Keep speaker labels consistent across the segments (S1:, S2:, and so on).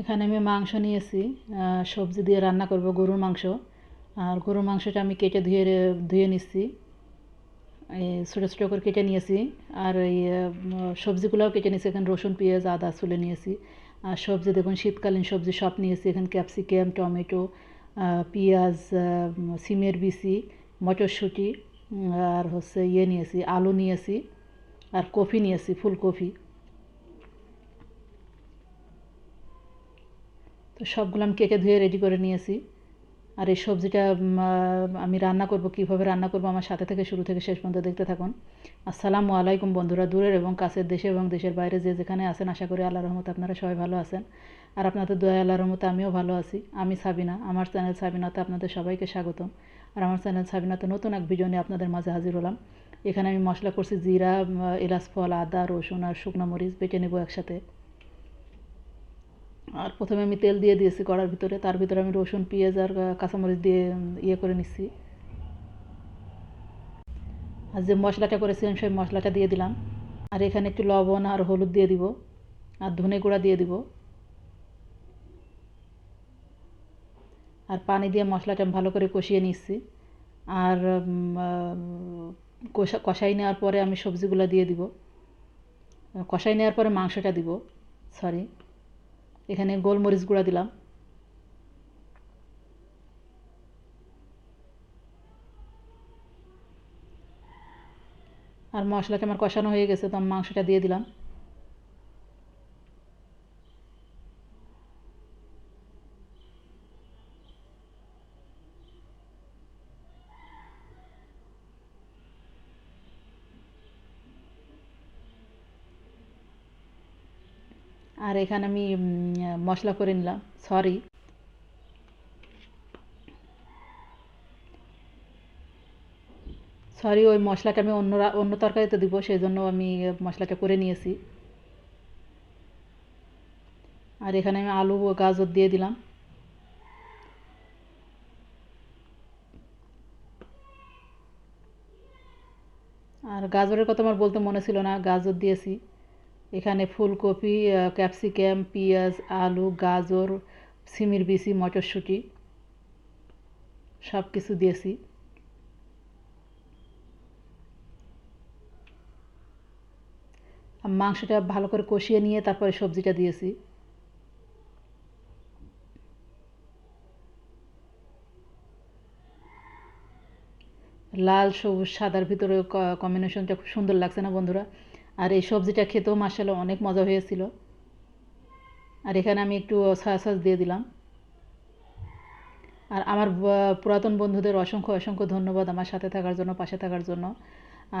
S1: এখানে আমি মাংস নিয়েছি সবজি দিয়ে রান্না করব, গরুর মাংস। আর গরুর মাংসটা আমি কেটে ধুয়ে ধুয়ে নিচ্ছি। এই ছোটো ছোটো করে কেটে নিয়েছি। আর এই সবজিগুলোও কেটে নিয়েছি। এখানে রসুন, পেঁয়াজ, আদা চুলে নিয়েছি। আর সবজি দেখুন, শীতকালীন সবজি সব নিয়েছি। এখানে ক্যাপসিকাম, টমেটো পেঁয়াজ সিমের বিচি, মটরশুঁটি আর হচ্ছে ইয়ে নিয়েছি, আলু নিয়েছি, আর কফি নিয়েছি, ফুলকপি। তো সবগুলো আমি কেকে ধুয়ে রেডি করে নিয়েছি। আর এই সবজিটা আমি রান্না করব, কীভাবে রান্না করব আমার সাথে থেকে শুরু থেকে শেষ পর্যন্ত দেখতে থাকুন। আসসালামু আলাইকুম বন্ধুরা, দূরের এবং কাছের দেশে এবং দেশের বাইরে যে যেখানে আছেন, আশা করি আল্লাহ রহমত আপনারা সবাই ভালো আছেন। আর আপনাদের দয়া আল্লাহ রহমতে আমিও ভালো আছি। আমি সাবিনা, আমার চ্যানেল সাবিনাতে আপনাদের সবাইকে স্বাগতম। আর আমার চ্যানেল সাবিনাতে নতুন এক নিয়ে আপনাদের মাঝে হাজির হলাম। এখানে আমি মশলা করছি জিরা এলাচ, ফল, আদা, রসুন আর শুকনো মরিচ বেটে নেব একসাথে। আর প্রথমে আমি তেল দিয়ে দিয়েছি কড়ার ভিতরে, তার ভিতরে আমি রসুন, পেঁয়াজ আর কাঁচামরিচ দিয়ে ইয়ে করে নিচ্ছি আর যে মশলাটা করেছিলাম সেই মশলাটা দিয়ে দিলাম। আর এখানে একটু লবণ আর হলুদ দিয়ে দিব, আর ধনে গুঁড়া দিয়ে দিব। আর পানি দিয়ে মশলাটা ভালো করে কষিয়ে নিচ্ছি আর কষাই নেওয়ার পরে আমি সবজিগুলো দিয়ে দিব। কষাই নেওয়ার পরে মাংসটা দিব সরি এখানে গোলমরিচ গুঁড়া দিলাম। আর মশলাটা আমার কষানো হয়ে গেছে, তো আমি মাংসটা দিয়ে দিলাম। আর এখানে আমি মশলা করে নিলাম সরি সরি ওই মশলাটা আমি অন্য অন্য তরকারিতে দিব সেই জন্য আমি মশলাটা করে নিয়েছি। আর এখানে আমি আলু ও গাজর দিয়ে দিলাম। আর গাজরের কথা আমার বলতে মনে ছিল না, গাজর দিয়েছি। এখানে ফুলকপি ক্যাপসিকাম, পেঁয়াজ, আলু, গাজর, সিমের বিচি, মটরশুঁটি, সব কিছু দিয়েছি। মাংসটা ভালো করে কষিয়ে নিয়ে তারপরে সবজিটা দিয়েছি। লাল, সবুজ, সাদার ভিতরে কম্বিনেশনটা খুব সুন্দর লাগছে না বন্ধুরা? আর এই সবজিটা খেতেও মাসাল্লাহ অনেক মজা হয়েছিল। আর এখানে আমি একটু সয়া সস দিয়ে দিলাম। আর আমার পুরাতন বন্ধুদের অসংখ্য অসংখ্য ধন্যবাদ আমার সাথে থাকার জন্য, পাশে থাকার জন্য।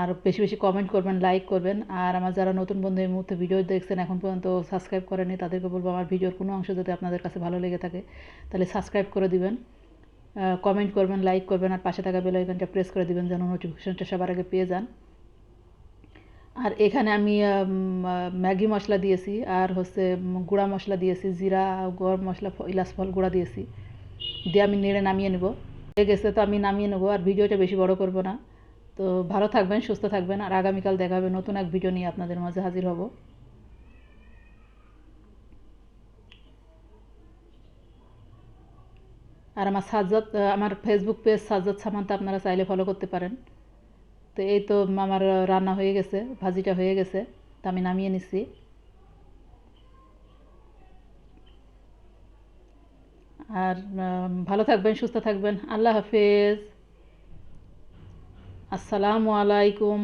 S1: আর বেশি বেশি কমেন্ট করবেন লাইক করবেন। আর আমার যারা নতুন বন্ধু এই মুহূর্তে ভিডিও দেখছেন, এখন পর্যন্ত সাবস্ক্রাইব করেনি তাদেরকে বলব আমার ভিডিওর কোনো অংশ যদি আপনাদের কাছে ভালো লেগে থাকে, তাহলে সাবস্ক্রাইব করে দিবেন। কমেন্ট করবেন লাইক করবেন, আর পাশে থাকা বেল আইকনটা প্রেস করে দিবেন, যেন নোটিফিকেশনটা সবার আগে পেয়ে যান। আর এখানে আমি ম্যাগি মশলা দিয়েছি আর হচ্ছে গুঁড়া মশলা দিয়েছি, জিরা, গরম মশলা ইলাচ ফল গুঁড়া দিয়েছি। দিয়ে আমি নেড়ে নামিয়ে নেব। হয়ে গেছে তো আমি নামিয়ে নেব আর ভিডিওটা বেশি বড় করব না। তো ভালো থাকবেন, সুস্থ থাকবেন আর আগামীকাল দেখা হবে নতুন এক ভিডিও নিয়ে আপনাদের মাঝে হাজির হব। আর আমার সাজ্জাদ আমার ফেসবুক পেজ সাজ্জাদ সামান্তা আপনারা চাইলে ফলো করতে পারেন। তো এই তো আমার রান্না হয়ে গেছে, ভাজিটা হয়ে গেছে, তা আমি নামিয়ে নিচ্ছি আর ভালো থাকবেন, সুস্থ থাকবেন। আল্লাহ হাফেজ। আসসালামু আলাইকুম।